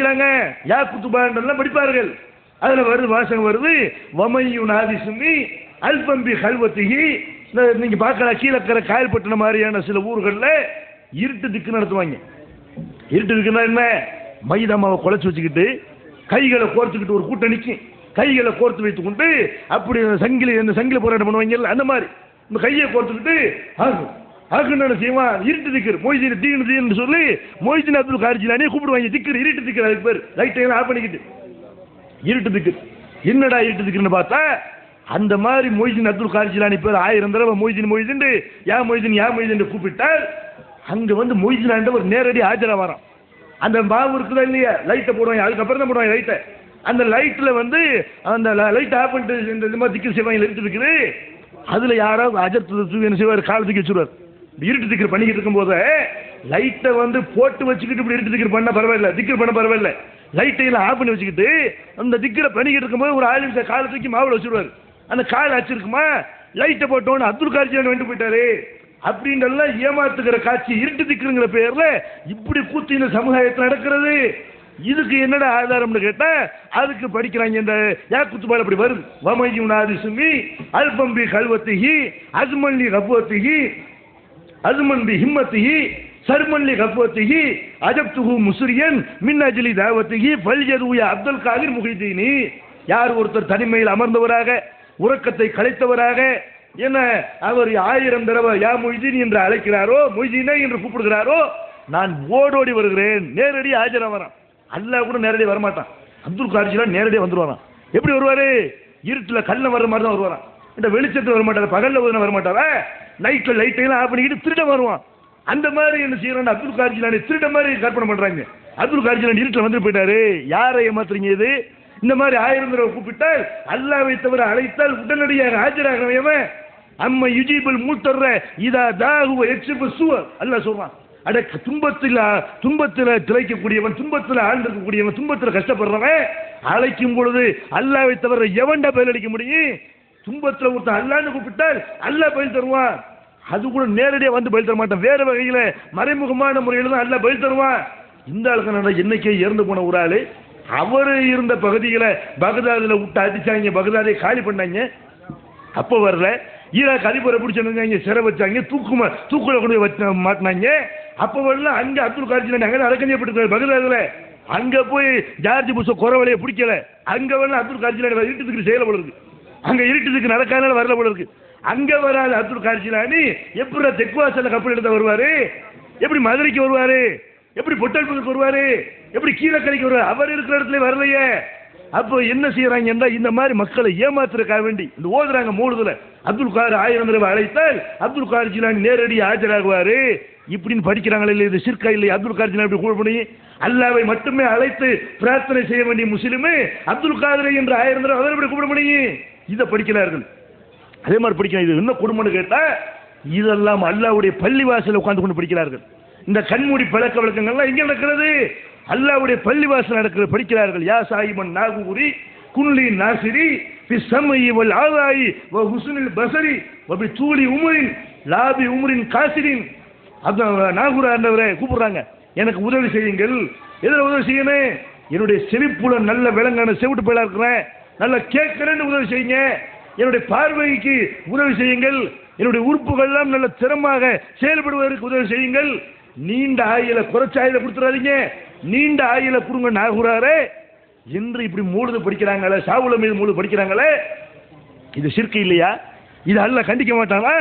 படிக்கிறாங்க. யா குத்துபாண்டெல்லாம் படிப்பார்கள்? அதில் வருது வாசகம் வருது. வமையு ஆதிசுமி அல்பம்பி கல்வத்திகி. நீங்கள் பார்க்கலாம் கீழக்கிற காயல்பட்டின மாதிரியான சில ஊர்களில் இருட்டு திக்கு நடத்துவாங்க. இருட்டு திக்குன்னா என்ன? மைதா மாவை குழச்சி வச்சுக்கிட்டு கைகளை கோர்த்துக்கிட்டு ஒரு கூட்டம் நிற்கும் கைகளை கோர்த்து வைத்து கொண்டு அப்படி சங்கிலி அந்த சங்கிலி போராட்டம் பண்ணுவாங்கல்ல அந்த மாதிரி. இந்த கையை கோர்த்துக்கிட்டு ஆகும் என்ன செய்வான். இருட்டு திக்கர். மொய்தீன் தீனு தீன்னு சொல்லி மொய்தீன் அப்துல் கார்ஜிலானே கூப்பிடுவாங்க. திக்கர் இருட்டு திக்கர் அதுக்கு பேர். லைட்டை ஆஃப் பண்ணிக்கிட்டு. இருட்டு திக்கு என்னடா இருட்டு திக்குன்னு பார்த்தா அந்த மாதிரி மொய்தீன் அப்துல் கார்ஜிலானி பேர் ஆயிரம் தடவை மொய்தீன் மொய்தீன் யா மொய்தீன் யா மொய்தீன் கூப்பிட்டால் அங்கே வந்து மொய்தீன் ஆண்டவர் நேரடி ஆஜராக வரான். அந்த மாவு இருக்குதா இல்லையா? லைட்டை போடுவாங்க. அதுக்கப்புறம் தான் போடுவாங்க லைட்டை அந்த லைட்டில் வந்து அந்த லைட் ஆஃப் பண்ணிட்டு இந்த மாதிரி திக்கு செய்வாங்க. லைட் இருக்குது அதில் யாராவது அஜர்த்து என்ன செய்வார்? காலத்துக்கு வச்சுருவார். இருட்டு திக்கர் பண்ணிக்கிட்டு இருக்கும்போது லைட்டை வந்து போட்டு வச்சுக்கிட்டு இப்படி இருட்டு திக்கர் பண்ண பரவாயில்ல திக்கர் பண்ண பரவாயில்ல. லைட்டையெல்லாம் ஆஃப் பண்ணி வச்சுக்கிட்டு அந்த திக்கரை பண்ணிக்கிட்டு இருக்கும்போது ஒரு ஆளு நிமிஷம் காலை தூக்கி மாவுல வச்சுருவார். அந்த கால் வச்சிருக்குமா லைட்டை போட்டோன்னு அப்துல் கார்ஜியான் வந்து போயிட்டாரு. அப்படின்றெல்லாம் ஏமாத்துக்கிற காட்சி இருட்டு திக்குங்கிற பேரில் இப்படி கூத்து இந்த சமுதாயத்தில் நடக்கிறது. இதுக்கு என்னடா ஆதாரம்னு கேட்டா அதுக்கு படிக்கிறாங்க இந்த யாக்குத்துபால் அப்படி வருது. வமையும் நாதி சுமி அல்பம்பி கல்வத்திகி அஸ்மல்லி கப்புவத்திகி அஸ்மன்பி ஹிம்மத்திகி சர்மல்லி அஜப்துகு முசுரியன் மின் அஜிலி தாவத்திகி பல்ஜதுய அப்துல் காதிர் முஹிதீனி. யார் ஒருத்தர் தனிமையில் அமர்ந்தவராக உறக்கத்தை கலைத்தவராக என்ன அவர் ஆயிரம் தடவை யா மொய்தீன் என்று அழைக்கிறாரோ மொய்தீனே என்று கூப்பிடுகிறாரோ நான் ஓடோடி வருகிறேன் நேரடி ஆஜராக வரான். அல்லா கூட நேரடி வரமாட்டான். அப்துல் கார்ஜிலாம் நேரடியாக வந்துருவாராம். எப்படி வருவாரு? இருட்டில் கல்ல வர்ற மாதிரி தான் வருவாராம். இந்த வெளிச்சத்தில் வர மாட்டார் பகல்ல வந்து வர மாட்டாரா. நைட்டில் லைட்டையெல்லாம் ஆஃப் பண்ணிக்கிட்டு திருட வருவான். அந்த மாதிரி என்ன செய்யறான் அப்துல் கார்ஜிலானி திருட மாதிரி கற்பனை பண்ணுறாங்க அப்துல் கார்ஜிலானி இருட்டில் வந்து போயிட்டாரு. யாரை ஏமாத்துறீங்க இது? இந்த மாதிரி ஆயிரம் தடவை கூப்பிட்டால் அல்லாவை தவிர அழைத்தால் உடனடியாக ஆஜராகிறவன் அம்ம யுஜிபுல் மூத்தர்ற இதா தாகுவ எச்சிபு சுவ. அல்லாஹ் சொல்றான் அட துன்பத்தில் துன்பத்தில் திளைக்கக்கூடியவன் துன்பத்தில் ஆழ்ந்திருக்கக்கூடியவன் துன்பத்தில் கஷ்டப்படுறவன் அழைக்கும் பொழுது அல்லாவை தவிர எவன்டா பதில் முடியும்? துன்பத்தில் ஒருத்தன் அல்லான்னு கூப்பிட்டால் அல்ல பதில் தருவான். அது கூட நேரடியாக வந்து பதில் தர மாட்டான். வேறு வகையில் மறைமுகமான முறையில் தான் அல்ல பதில் தருவான். இந்த ஆளுக்கு நான் என்னைக்கே இறந்து போன ஒரு ஆள். அவர் இருந்த பகுதிகளை பகதாதில் விட்டு அடித்தாங்க பகதாதை காலி பண்ணாங்க. அப்போ வரல. ஈராக் அதிபரை பிடிச்சிருந்தாங்க சிறை வச்சாங்க. தூக்குமா தூக்குல கொண்டு போய் வச்சு மாட்டினாங்க. அப்போ வரல அங்கே அப்துல் கார்ஜி அங்கே அடக்கஞ்சப்பட்டு பகதாதில். அங்கே போய் ஜார்ஜ் புஷ குறவலையை பிடிக்கல. அங்கே வரல அப்துல் கார்ஜி வீட்டுக்கு செயல போல அங்க இருட்டுக்கு நடக்காதனால வரல போல இருக்கு. அங்க வராது அப்துல் கார்ஜிலானி எப்படி தெக்குவாசல கப்பல் எடுத்த வருவாரு? எப்படி மதுரைக்கு வருவாரு? எப்படி பொட்டல்புக்கு வருவாரு? எப்படி கீழக்கரைக்கு வருவாரு? அவர் இருக்கிற இடத்துல வரலையே. அப்போ என்ன செய்யறாங்கன்னா இந்த மாதிரி மக்களை ஏமாத்துறதுக்காக வேண்டி இந்த ஓதுறாங்க மூடுதல அப்துல் கார் ஆயிரம் தடவை அழைத்தால் அப்துல் கார் ஜிலானி நேரடி ஆஜராகுவாரு. இப்படின்னு படிக்கிறாங்களே இல்லை இது சிற்கா இல்லை அப்துல் கார் ஜிலானி இப்படி கூட பண்ணி அல்லாவை மட்டுமே அழைத்து பிரார்த்தனை செய்ய வேண்டிய முஸ்லிமு அப்துல் காதரை என்று ஆயிரம் தடவை அவர் இப்படி கூப்பிட முடியும் இதை படிக்கிறார்கள் அதே மாதிரி படிக்கணும். இது என்ன குடும்பம்னு கேட்டால் இதெல்லாம் அல்லாவுடைய பள்ளி வாசலில் உட்காந்து கொண்டு படிக்கிறார்கள் இந்த கண்மூடி பழக்க வழக்கங்கள்லாம் எங்கே நடக்கிறது? அல்லாவுடைய பள்ளி வாசல் நடக்கிறது படிக்கிறார்கள். யா சாயிபன் நாகூரி குன்லி நாசிரி பி சமயி வல் ஆதாயி வ ஹுசுனில் பசரி வபி பி தூளி உமரின் லாபி உமரின் காசிரின். அந்த நாகூர் ஆண்டவரே கூப்பிடுறாங்க. எனக்கு உதவி செய்யுங்கள். எதில் உதவி செய்யணும்? என்னுடைய செழிப்புல நல்ல விலங்கான செவிட்டு போயில இருக்கிறேன். நல்லா கேட்கிறேன்னு உதவி செய்யுங்க. என்னுடைய பார்வைக்கு உதவி செய்யுங்கள். என்னுடைய உறுப்புகள்லாம் நல்ல திறமாக செயல்படுவதற்கு உதவி செய்யுங்கள். நீண்ட ஆயில குறைச்ச ஆயில கொடுத்துறாதீங்க. நீண்ட ஆயில கொடுங்க நாகூராரே. என்று இப்படி மூழுது படிக்கிறாங்களே சாவுல மீது மூழுது படிக்கிறாங்களே. இது சிற்கு இல்லையா? இது அல்ல கண்டிக்க மாட்டானா?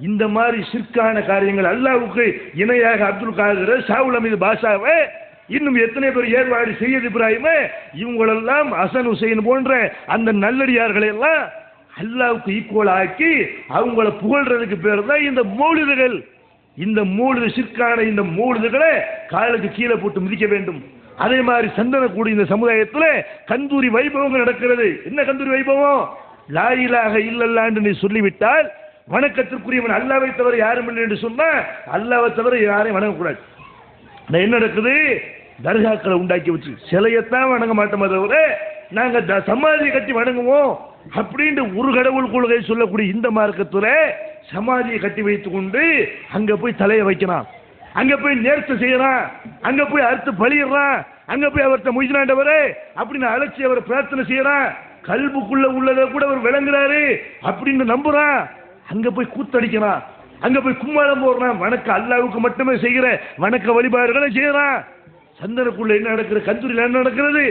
இந்த மாதிரி சிற்கான காரியங்கள் அல்லாவுக்கு இணையாக அப்துல் காதர் சாவுல மீது பாஷாவை இன்னும் எத்தனை பேர் ஏற்பாடு செய்யது இப்ராஹிம்? இவங்களெல்லாம் அசன் ஹுசைன் போன்ற அந்த நல்லடியார்களை எல்லாம் அல்லாவுக்கு ஈக்குவல் ஆக்கி அவங்கள புகழ்றதுக்கு பேர் தான் இந்த மௌலிதுகள். இந்த மூலித சிற்கான இந்த மூலிதுகளை காலுக்கு கீழே போட்டு மிதிக்க வேண்டும். அதே மாதிரி சந்தனக்கூடி இந்த சமுதாயத்தில் கந்தூரி வைபவங்கள் நடக்கிறது. என்ன கந்தூரி வைபவம்? லாயிலாக இல்லல்லா நீ சொல்லிவிட்டால் வணக்கத்திற்குரியவன் அல்லாவை தவிர யாரும் இல்லை என்று சொன்னால் அல்லாவை தவிர யாரையும் வணங்கக்கூடாது. நான் என்ன நடக்குது? தர்காக்களை உண்டாக்கி வச்சு சிலையத்தான் வணங்க மாட்டோமே தவிர நாங்கள் த- சமாதியை கட்டி வணங்குவோம் அப்படின்ட்டு ஒரு கடவுள் கொள்கை சொல்லக்கூடிய இந்த மார்க்கத்துல சமாதியை கட்டி வைத்து கொண்டு அங்கே போய் தலையை வைக்கிறான். அங்கே போய் நேர்த்து செய்கிறான் அங்கே போய் அறுத்து பழியிடுறான். அங்கே போய் அவர்கிட்ட முயற்சினாண்டவர் அப்படின்னு அழைச்சி அவரை பிரார்த்தனை செய்கிறான் கல்புக்குள்ள உள்ளதை கூட அவர் விளங்குறாரு அப்படின்னு நம்புறான். அங்கே போய் கூத்தடிக்கிறான். அங்கே போய் கும்மாளம் போடுறான். வணக்க அல்லாவுக்கு மட்டுமே செய்கிற வணக்க வழிபாடுகளை செய்கிறான் சந்தனக்குள்ள என்ன நடக்குது? கந்தூரியில் என்ன நடக்கிறது?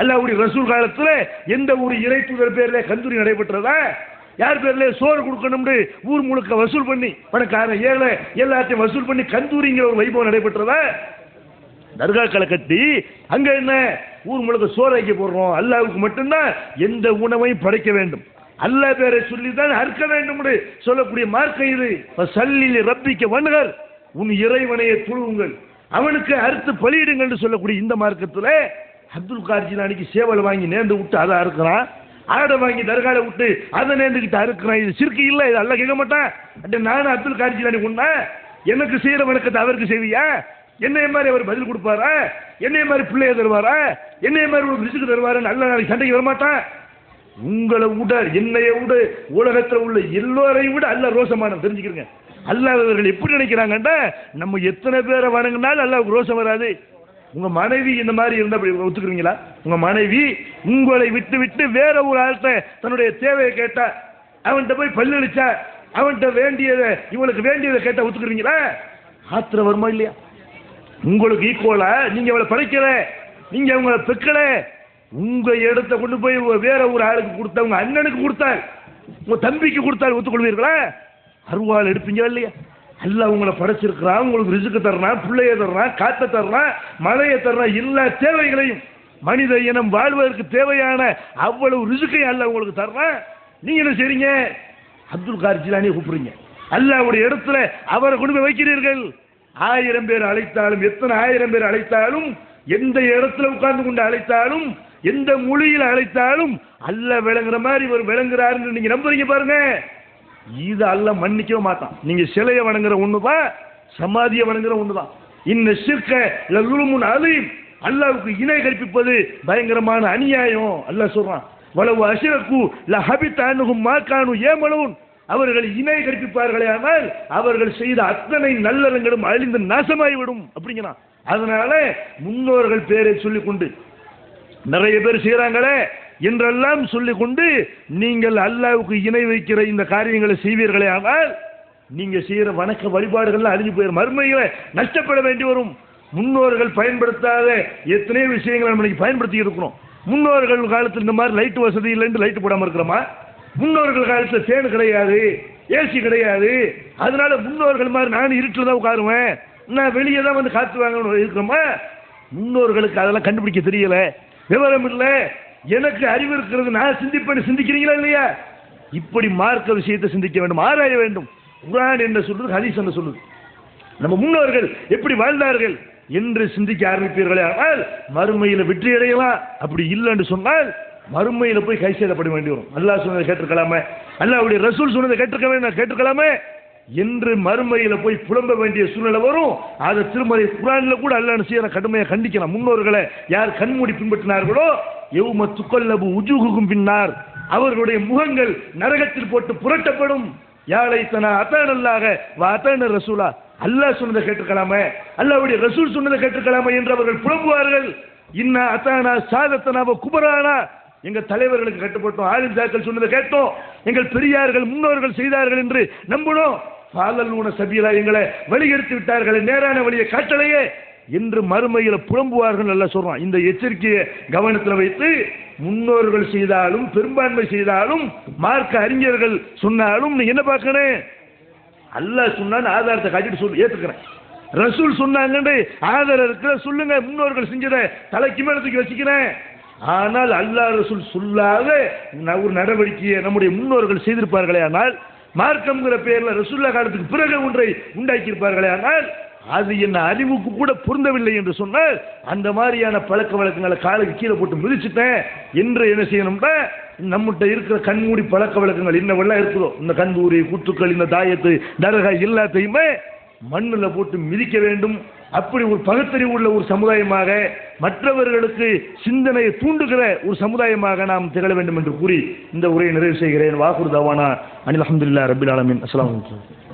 அல்லாவுடைய ரசூல் காலத்தில் எந்த ஒரு இறை பேரில் கந்தூரி நடைபெற்றதா? யார் பேர்ல சோறு கொடுக்கணும்னு ஊர் முழுக்க வசூல் பண்ணி பணக்காரன் ஏழை எல்லாத்தையும் வசூல் பண்ணி கந்தூரிங்கிற ஒரு வைபவம் நடைபெற்றதா? தர்காக்களை கட்டி அங்க என்ன? ஊர் முழுக்க சோறு வைக்க போடுறோம். அல்லாவுக்கு மட்டும்தான் எந்த உணவையும் படைக்க வேண்டும். அல்லாஹ் பேரை சொல்லி தான் அறுக்க வேண்டும் சொல்லக்கூடிய மார்க்கம் இது. சல்லில் ரப்பிக்க வண்ணுகள் உன் இறைவனையை துழுவுங்கள். அவனுக்கு அறுத்து பலியிடுங்கள்னு சொல்லக்கூடிய இந்த மார்க்கத்தில் அப்துல் கார் ஜிலானிக்கு சேவல் வாங்கி நேர்ந்து விட்டு அதை அறுக்கிறான். ஆடை வாங்கி தர்கால விட்டு அதை நேர்ந்துக்கிட்டு அறுக்கிறான். இது சிறுக்கு இல்லை இது அல்ல கேட்க மாட்டான். அப்படி நானும் அப்துல் கார் அன்னைக்கு உண்ணா எனக்கு செய்கிற வணக்கத்தை அவருக்கு செய்வியா? என்னைய மாதிரி அவர் பதில் கொடுப்பாரா? என்னைய மாதிரி பிள்ளைய தருவாரா? என்னைய மாதிரி ஒரு ரிசுக்கு தருவாரா? நல்ல நாளைக்கு சண்டைக்கு வரமாட்டான். உங்களை விட என்னைய விட உலகத்தில் உள்ள எல்லோரையும் விட அல்ல ரோசமான தெரிஞ்சுக்கிறேங்க? அல்லாதவர்கள் எப்படி நினைக்கிறாங்கண்டா நம்ம எத்தனை பேரை வணங்கினாலும் அல்லாவுக்கு ரோஷம் வராது. உங்கள் மனைவி இந்த மாதிரி இருந்தால் அப்படி ஒத்துக்குறீங்களா? உங்கள் மனைவி உங்களை விட்டு விட்டு வேற ஒரு ஆள்கிட்ட தன்னுடைய தேவையை கேட்டா அவன்கிட்ட போய் பல்லளிச்சா அவன்கிட்ட வேண்டியதை இவளுக்கு வேண்டியதை கேட்டால் ஒத்துக்குறீங்களா? ஆத்திரம் வருமா இல்லையா? உங்களுக்கு ஈக்குவலா நீங்கள் அவளை படைக்கல. நீங்கள் அவங்கள பெக்கல. உங்கள் இடத்த கொண்டு போய் வேற ஒரு ஆளுக்கு கொடுத்தா உங்கள் அண்ணனுக்கு கொடுத்தால் உங்கள் தம்பிக்கு கொடுத்தால் ஒத்துக்கொள்வீர்களா? அருவாள் எடுப்பீங்களா இல்லையா? எல்லாம் உங்களை படைச்சிருக்கிறான் உங்களுக்கு ரிசுக்கு தர்றான் பிள்ளைய தர்றான் காற்றை தர்றான் மழையை தர்றான் எல்லா தேவைகளையும் மனித இனம் வாழ்வதற்கு தேவையான அவ்வளவு ரிசுக்கையும் அல்ல உங்களுக்கு தர்றான். நீங்க என்ன செய்றீங்க? அப்துல் கார் ஜிலானியை கூப்பிடுறீங்க. அல்லாவுடைய இடத்துல அவரை கொண்டு போய் வைக்கிறீர்கள். ஆயிரம் பேர் அழைத்தாலும் எத்தனை ஆயிரம் பேர் அழைத்தாலும் எந்த இடத்துல உட்கார்ந்து கொண்டு அழைத்தாலும் எந்த மொழியில் அழைத்தாலும் அல்ல விளங்குற மாதிரி இவர் விளங்குறாருன்னு நீங்க நம்புறீங்க பாருங்க. இது அல்ல மன்னிக்கவே மாட்டான். நீங்க சிலையை வணங்குற ஒண்ணுதான் சமாதியை வணங்குற ஒண்ணுதான் இந்த சிற்க லல்லுமுன் அலீம். அல்லாவுக்கு இணை கற்பிப்பது பயங்கரமான அநியாயம் அல்ல சொல்றான். வளவு அசிரக்கு ல ஹபித்தானுகும் மாக்கானு ஏமலவும் அவர்கள் இணை கற்பிப்பார்களே ஆனால் அவர்கள் செய்த அத்தனை நல்லறங்களும் அழிந்து நாசமாகிவிடும் அப்படிங்கிறான். அதனால முன்னோர்கள் பேரை சொல்லிக் கொண்டு நிறைய பேர் செய்கிறாங்களே என்றெல்லாம் சொல்லிக் கொண்டு நீங்கள் அல்லாவுக்கு இணை வைக்கிற இந்த காரியங்களை செய்வீர்களே ஆனால் நீங்கள் செய்கிற வணக்க வழிபாடுகள்லாம் அழிஞ்சு போயிடும் மறுமையை நஷ்டப்பட வேண்டி வரும். முன்னோர்கள் பயன்படுத்தாத எத்தனையோ விஷயங்களை நம்ம இன்னைக்கு பயன்படுத்தி இருக்கிறோம். முன்னோர்கள் காலத்தில் இந்த மாதிரி லைட் வசதி இல்லைன்னு லைட் போடாமல் இருக்கிறோமா? முன்னோர்கள் காலத்தில் ஃபேன் கிடையாது ஏசி கிடையாது. அதனால முன்னோர்கள் மாதிரி நான் இருட்டில் தான் உட்காருவேன். நான் வெளியே தான் வந்து காத்து வாங்கணும் இருக்கிறோமா? முன்னோர்களுக்கு அதெல்லாம் கண்டுபிடிக்க தெரியல. விவரம் இல்லை. எனக்கு அறிவு இருக்கிறது நான் சிந்திப்பேன் சிந்திக்கிறீங்களா இல்லையா? இப்படி மார்க்க விஷயத்தை சிந்திக்க வேண்டும் ஆராய வேண்டும். குரான் என்ன சொல்றது ஹதீஸ் என்ன சொல்லுது? நம்ம முன்னோர்கள் எப்படி வாழ்ந்தார்கள்? என்று சிந்திக்க ஆரம்பிப்பீர்களே ஆனால் மறுமையில் வெற்றி அடையலாம். அப்படி இல்லைன்னு சொன்னால் மறுமையில் போய் கை செய்தப்பட வேண்டி வரும். அல்லாஹ் சொன்னதை கேட்டிருக்கலாமே? அல்லாஹ்வுடைய ரசூல் சொன்னதை கேட்டிருக்க வேண்டாம் கேட்டிருக்கலாமே? என்று மறுமையில் போய் புலம்ப வேண்டிய சூழ்நிலை வரும். அதை திருமலை குரானில் கூட அல்லாஹ் செய்யற கடுமையை கண்டிக்கலாம். முன்னோர்களை யார் கண்மூடி பின்பற்றினார்களோ எவ்ம துக்கல்லபு உஜுகுகும் பின்னார். அவர்களுடைய முகங்கள் நரகத்தில் போட்டு புரட்டப்படும். யாழை தனா அத்தனல்லாக வா அத்தான ரசூலா. அல்லாஹ் சொன்னதை கேட்டுக்கலாமே அல்லாவுடைய ரசூல் சொன்னதை கேட்டுக்கலாமே என்று அவர்கள் புலம்புவார்கள். இன்னா அத்தானா சாதத்தனாவ குபரானா? எங்கள் தலைவர்களுக்கு கட்டுப்பட்டோம் ஆலிம் சாக்கள் சொன்னதை கேட்டோம். எங்கள் பெரியார்கள் முன்னோர்கள் செய்தார்கள் என்று நம்பணும் பாலல் ஊன சபீலா எங்களை வழிகெடுத்து விட்டார்கள் நேரான வழியை காட்டலையே. என்று மறுமையில் புலம்புவார்கள் நல்லா சொல்கிறான் இந்த எச்சரிக்கையை கவனத்தில் வைத்து முன்னோர்கள் செய்தாலும் பெரும்பான்மை செய்தாலும் மார்க்க அறிஞர்கள் சொன்னாலும் நீ என்ன பார்க்கணும்? அல்லாஹ் சொன்னான்னு ஆதாரத்தை காட்டிட்டு சொல்லி ஏத்துக்கிறேன். ரசூல் சொன்னாங்கன்னு ஆதாரம் இருக்கிற சொல்லுங்க முன்னோர்கள் செஞ்சதை தலைக்கு மேல தூக்கி வச்சுக்கிறேன். ஆனால் அல்லாஹ் ரசூல் சொல்லாத ஒரு நடவடிக்கையை நம்முடைய முன்னோர்கள் செய்திருப்பார்களே ஆனால் மார்க்கம்ங்கிற பெயரில் ரசூல்லா காலத்துக்கு பிறகு ஒன்றை உண்டாக்கியிருப்பார்களே ஆனால் அது என் அறிவுக்கு கூட பொருந்தவில்லை என்று சொன்னால் அந்த மாதிரியான பழக்க வழக்கங்களை காலுக்கு கீழே போட்டு மிதிச்சுட்டேன். என்று என்ன செய்யணும்னா நம்மகிட்ட இருக்கிற கண்மூடி பழக்க வழக்கங்கள் என்னவெல்லாம் இருக்குதோ? இந்த கந்தூரி குத்துக்கள் இந்த தாயத்து தரகா எல்லாத்தையுமே மண்ணில் போட்டு மிதிக்க வேண்டும். அப்படி ஒரு பகுத்தறிவு உள்ள ஒரு சமுதாயமாக மற்றவர்களுக்கு சிந்தனையை தூண்டுகிற ஒரு சமுதாயமாக நாம் திகழ வேண்டும் என்று கூறி இந்த உரையை நிறைவு செய்கிறேன். வாக்குறு தவானா. அனில் அஹமதுல்லா ரபில் ஆலமின். அஸ்லாம் வலைக்கம்